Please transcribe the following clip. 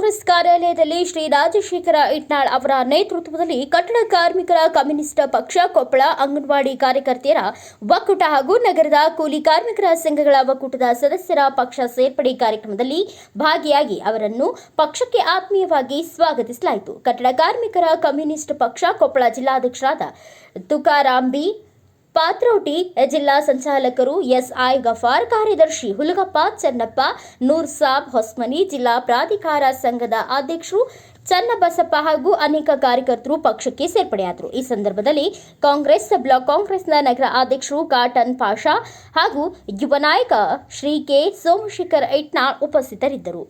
ವಿಶ್ವವಿದ್ಯಾಲಯದಲ್ಲಿ ಶ್ರೀ ರಾಜಶೇಖರ ಇಟ್ನಾಳ್ ಅವರ ನೇತೃತ್ವದಲ್ಲಿ ಕಟ್ಟಡ ಕಾರ್ಮಿಕರ ಕಮ್ಯುನಿಸ್ಟ್ ಪಕ್ಷ ಕೊಪ್ಪಳ ಅಂಗನವಾಡಿ ಕಾರ್ಯಕರ್ತೆಯರ ಒಕ್ಕೂಟ ಹಾಗೂ ನಗರದ ಕೂಲಿ ಕಾರ್ಮಿಕರ ಸಂಘಗಳ ಒಕ್ಕೂಟದ ಸದಸ್ಯರ ಪಕ್ಷ ಸೇರ್ಪಡೆ ಕಾರ್ಯಕ್ರಮದಲ್ಲಿ ಭಾಗಿಯಾಗಿ ಅವರನ್ನು ಪಕ್ಷಕ್ಕೆ ಆತ್ಮೀಯವಾಗಿ ಸ್ವಾಗತಿಸಲಾಯಿತು. ಕಟ್ಟಡ ಕಾರ್ಮಿಕರ ಕಮ್ಯುನಿಸ್ಟ್ ಪಕ್ಷ ಕೊಪ್ಪಳ ಜಿಲ್ಲಾಧ್ಯಕ್ಷರಾದ ತುಕಾರಾಂ ಬಿ ಪಾತ್ರೌಟಿ ಜಿಲ್ಲಾ ಸಂಚಾಲಕರು ಎಸ್ಐ ಗಫಾರ್, ಕಾರ್ಯದರ್ಶಿ ಹುಲಗಪ್ಪ, ಚನ್ನಪ್ಪ, ನೂರ್ ಸಾಬ್ ಹೊಸ್ಮನಿ, ಜಿಲ್ಲಾ ಪ್ರಾಧಿಕಾರ ಸಂಘದ ಅಧ್ಯಕ್ಷರು ಚನ್ನಬಸಪ್ಪ ಹಾಗೂ ಅನೇಕ ಕಾರ್ಯಕರ್ತರು ಪಕ್ಷಕ್ಕೆ ಸೇರ್ಪಡೆಯಾದರು. ಈ ಸಂದರ್ಭದಲ್ಲಿ ಕಾಂಗ್ರೆಸ್ ಬ್ಲಾಕ್ ಕಾಂಗ್ರೆಸ್ನ ನಗರ ಅಧ್ಯಕ್ಷರು ಕಾಟನ್ ಪಾಷಾ ಹಾಗೂ ಯುವ ನಾಯಕ ಶ್ರೀ ಕೆ ಸೋಮಶೇಖರ್ ಐಟ್ನಾಳ್ ಉಪಸ್ಥಿತರಿದ್ದರು.